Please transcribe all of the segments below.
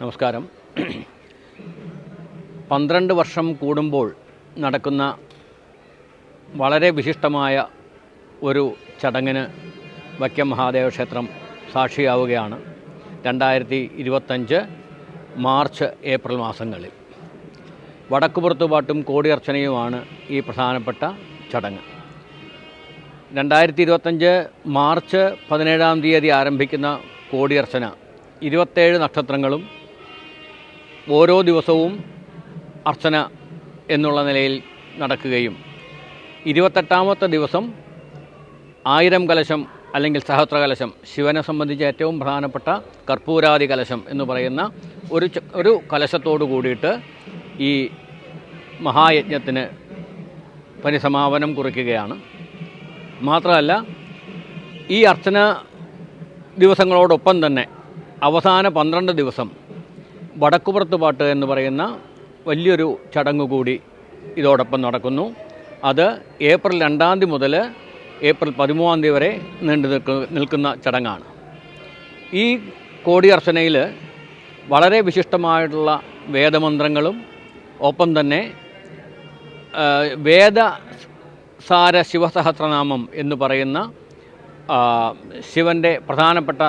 നമസ്കാരം. പന്ത്രണ്ട് വർഷം കൂടുമ്പോൾ നടക്കുന്ന വളരെ വിശിഷ്ടമായ ഒരു ചടങ്ങിന് വൈക്കം മഹാദേവ ക്ഷേത്രം സാക്ഷിയാവുകയാണ് രണ്ടായിരത്തി ഇരുപത്തഞ്ച് മാർച്ച് ഏപ്രിൽ മാസങ്ങളിൽ. വടക്കുപുറത്തുപാട്ടും കോടിയർച്ചനയുമാണ് ഈ പ്രധാനപ്പെട്ട ചടങ്ങ്. രണ്ടായിരത്തി ഇരുപത്തഞ്ച് മാർച്ച് പതിനേഴാം തീയതി ആരംഭിക്കുന്ന കോടിയർച്ചന ഇരുപത്തേഴ് നക്ഷത്രങ്ങളും ഓരോ ദിവസവും അർച്ചന എന്നുള്ള നിലയിൽ നടക്കുകയും ഇരുപത്തെട്ടാമത്തെ ദിവസം ആയിരം കലശം അല്ലെങ്കിൽ സഹസ്ര കലശം ശിവനെ സംബന്ധിച്ച് ഏറ്റവും പ്രധാനപ്പെട്ട കർപ്പൂരാദി കലശം എന്ന് പറയുന്ന ഒരു ഒരു കലശത്തോടു കൂടിയിട്ട് ഈ മഹായജ്ഞത്തിന് പരിസമാപനം കുറിക്കുകയാണ്. മാത്രമല്ല ഈ അർച്ചന ദിവസങ്ങളോടൊപ്പം തന്നെ അവസാന പന്ത്രണ്ട് ദിവസം വടക്കുപുറത്ത് പാട്ട് എന്ന് പറയുന്ന വലിയൊരു ചടങ്ങ് കൂടി ഇതോടൊപ്പം നടക്കുന്നു. അത് ഏപ്രിൽ രണ്ടാം തീയതി മുതൽ ഏപ്രിൽ പതിമൂന്നാം തീയതി വരെ നീണ്ടു നിൽക്കു- നിൽക്കുന്ന ചടങ്ങാണ്. ഈ കോടിയർച്ചനയിൽ വളരെ വിശിഷ്ടമായിട്ടുള്ള വേദമന്ത്രങ്ങളും ഒപ്പം തന്നെ വേദ സാര ശിവസഹസ്രനാമം എന്ന് പറയുന്ന ശിവന്റെ പ്രധാനപ്പെട്ട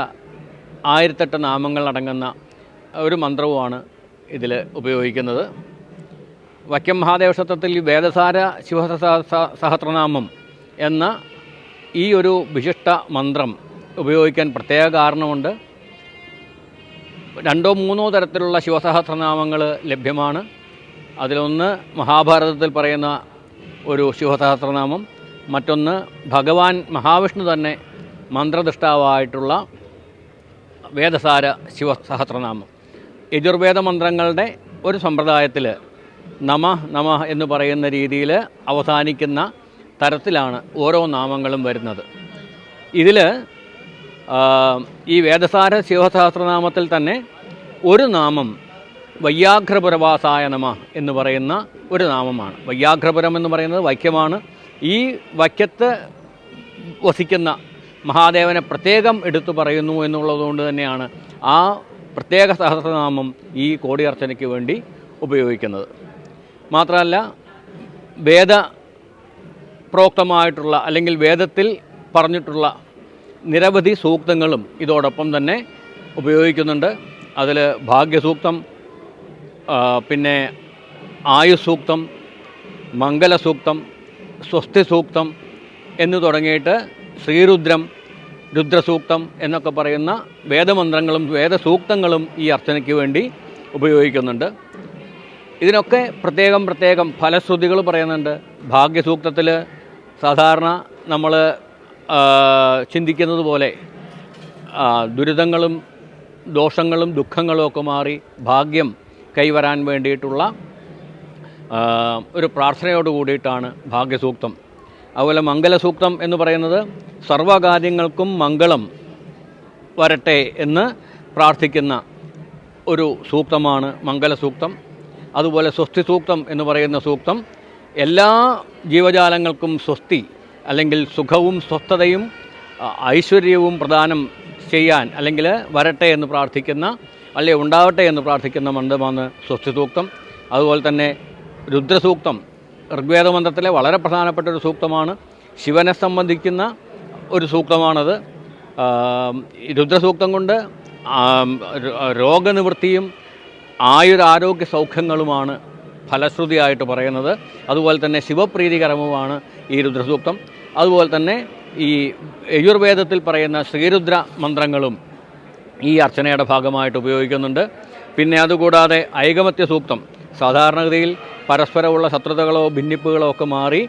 ആയിരത്തെട്ട് നാമങ്ങൾ അടങ്ങുന്ന ഒരു മന്ത്രവുമാണ് ഇതിൽ ഉപയോഗിക്കുന്നത്. വൈക്കം മഹാദേവ വേദസാര വേദസാര ശിവസഹസ്രനാമം എന്ന ഈ ഒരു വിശിഷ്ട മന്ത്രം ഉപയോഗിക്കാൻ പ്രത്യേക കാരണമുണ്ട്. രണ്ടോ മൂന്നോ തരത്തിലുള്ള ശിവസഹസ്രനാമങ്ങൾ ലഭ്യമാണ്. അതിലൊന്ന് മഹാഭാരതത്തിൽ പറയുന്ന ഒരു ശിവസഹസ്രനാമം മറ്റൊന്ന് ഭഗവാൻ മഹാവിഷ്ണു തന്നെ മന്ത്രദൃഷ്ടാവായിട്ടുള്ള വേദസാര ശിവസഹസ്രനാമം. യജുർവേദ മന്ത്രങ്ങളുടെ ഒരു സമ്പ്രദായത്തിൽ നമ നമ എന്ന് പറയുന്ന രീതിയിൽ അവസാനിക്കുന്ന തരത്തിലാണ് ഓരോ നാമങ്ങളും വരുന്നത്. ഇതിൽ ഈ വേദസാര ശിവസഹസ്രനാമത്തിൽ തന്നെ ഒരു നാമം വയ്യാഘ്രപുരവാസായ നമ എന്ന് പറയുന്ന ഒരു നാമമാണ്. വയ്യാഘ്രപുരം എന്ന് പറയുന്നത് വൈക്യമാണ്. ഈ വൈക്കത്ത് വസിക്കുന്ന മഹാദേവനെ പ്രത്യേകം എടുത്തു പറയുന്നു എന്നുള്ളതുകൊണ്ട് തന്നെയാണ് ആ പ്രത്യേക സഹസ്രനാമം ഈ കോടിയർച്ചനയ്ക്ക് വേണ്ടി ഉപയോഗിക്കുന്നത്. മാത്രമല്ല വേദ പ്രോക്തമായിട്ടുള്ള അല്ലെങ്കിൽ വേദത്തിൽ പറഞ്ഞിട്ടുള്ള നിരവധി സൂക്തങ്ങളും ഇതോടൊപ്പം തന്നെ ഉപയോഗിക്കുന്നുണ്ട്. അതിൽ ഭാഗ്യസൂക്തം പിന്നെ ആയുസൂക്തം മംഗലസൂക്തം സ്വസ്തി സൂക്തം എന്ന് തുടങ്ങിയിട്ട് ശ്രീരുദ്രം രുദ്രസൂക്തം എന്നൊക്കെ പറയുന്ന വേദമന്ത്രങ്ങളും വേദസൂക്തങ്ങളും ഈ അർച്ചനയ്ക്ക് വേണ്ടി ഉപയോഗിക്കുന്നുണ്ട്. ഇതിനൊക്കെ പ്രത്യേകം പ്രത്യേകം ഫലശ്രുതികൾ പറയുന്നുണ്ട്. ഭാഗ്യസൂക്തത്തിൽ സാധാരണ നമ്മൾ ചിന്തിക്കുന്നത് പോലെ ദുരിതങ്ങളും ദോഷങ്ങളും ദുഃഖങ്ങളും ഒക്കെ മാറി ഭാഗ്യം കൈവരാൻ വേണ്ടിയിട്ടുള്ള ഒരു പ്രാർത്ഥനയോട് കൂടിയിട്ടാണ് ഭാഗ്യസൂക്തം. അതുപോലെ മംഗലസൂക്തം എന്ന് പറയുന്നത് സർവകാര്യങ്ങൾക്കും മംഗളം വരട്ടെ എന്ന് പ്രാർത്ഥിക്കുന്ന ഒരു സൂക്തമാണ് മംഗലസൂക്തം. അതുപോലെ സ്വസ്തി സൂക്തം എന്ന് പറയുന്ന സൂക്തം എല്ലാ ജീവജാലങ്ങൾക്കും സ്വസ്തി അല്ലെങ്കിൽ സുഖവും സ്വസ്ഥതയും ഐശ്വര്യവും പ്രദാനം ചെയ്യാൻ അല്ലെങ്കിൽ വരട്ടെ എന്ന് പ്രാർത്ഥിക്കുന്ന അല്ലെ ഉണ്ടാവട്ടെ എന്ന് പ്രാർത്ഥിക്കുന്ന മന്ത്രമാണ് സ്വസ്തി സൂക്തം അതുപോലെ തന്നെ രുദ്രസൂക്തം ഋഗ്വേദ മന്ത്രത്തിലെ വളരെ പ്രധാനപ്പെട്ട ഒരു സൂക്തമാണ്. ശിവനെ സംബന്ധിക്കുന്ന ഒരു സൂക്തമാണത്. രുദ്രസൂക്തം കൊണ്ട് രോഗനിവൃത്തിയും ആയുരാരോഗ്യ സൗഖ്യങ്ങളുമാണ് ഫലശ്രുതിയായിട്ട് പറയുന്നത്. അതുപോലെ തന്നെ ശിവപ്രീതികരവുമാണ് ഈ രുദ്രസൂക്തം. അതുപോലെ തന്നെ ഈ യജുർവേദത്തിൽ പറയുന്ന ശ്രീരുദ്ര മന്ത്രങ്ങളും ഈ അർച്ചനയുടെ ഭാഗമായിട്ട് ഉപയോഗിക്കുന്നുണ്ട്. പിന്നെ അതുകൂടാതെ ഐകമത്യ സൂക്തം. സാധാരണഗതിയിൽ പരസ്പരമുള്ള ശത്രുതകളോ ഭിന്നിപ്പുകളോ ഒക്കെ മാറി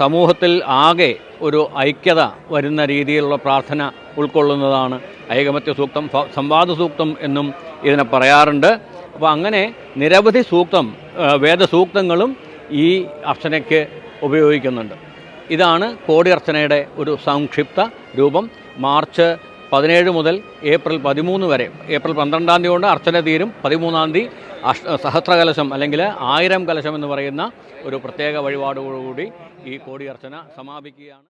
സമൂഹത്തിൽ ആകെ ഒരു ഐക്യത വരുന്ന രീതിയിലുള്ള പ്രാർത്ഥന ഉൾക്കൊള്ളുന്നതാണ് ഐകമത്യ സൂക്തം സംവാദ സൂക്തം എന്നും ഇതിനെ പറയാറുണ്ട്. അപ്പോൾ അങ്ങനെ നിരവധി സൂക്തം വേദസൂക്തങ്ങളും ഈ അർച്ചനയ്ക്ക് ഉപയോഗിക്കുന്നുണ്ട്. ഇതാണ് കോടി അർച്ചനയുടെ ഒരു സംക്ഷിപ്ത രൂപം. മാർച്ച് പതിനേഴ് മുതൽ ഏപ്രിൽ പതിമൂന്ന് വരെ. ഏപ്രിൽ പന്ത്രണ്ടാം തീയതി കൊണ്ട് അർച്ചന തീരും. പതിമൂന്നാം തീയതി അഷ്ട സഹസ്രകലശം അല്ലെങ്കിൽ ആയിരം കലശം എന്ന് പറയുന്ന ഒരു പ്രത്യേക വഴിപാടോടുകൂടി ഈ കോടിയർച്ചന സമാപിക്കുകയാണ്.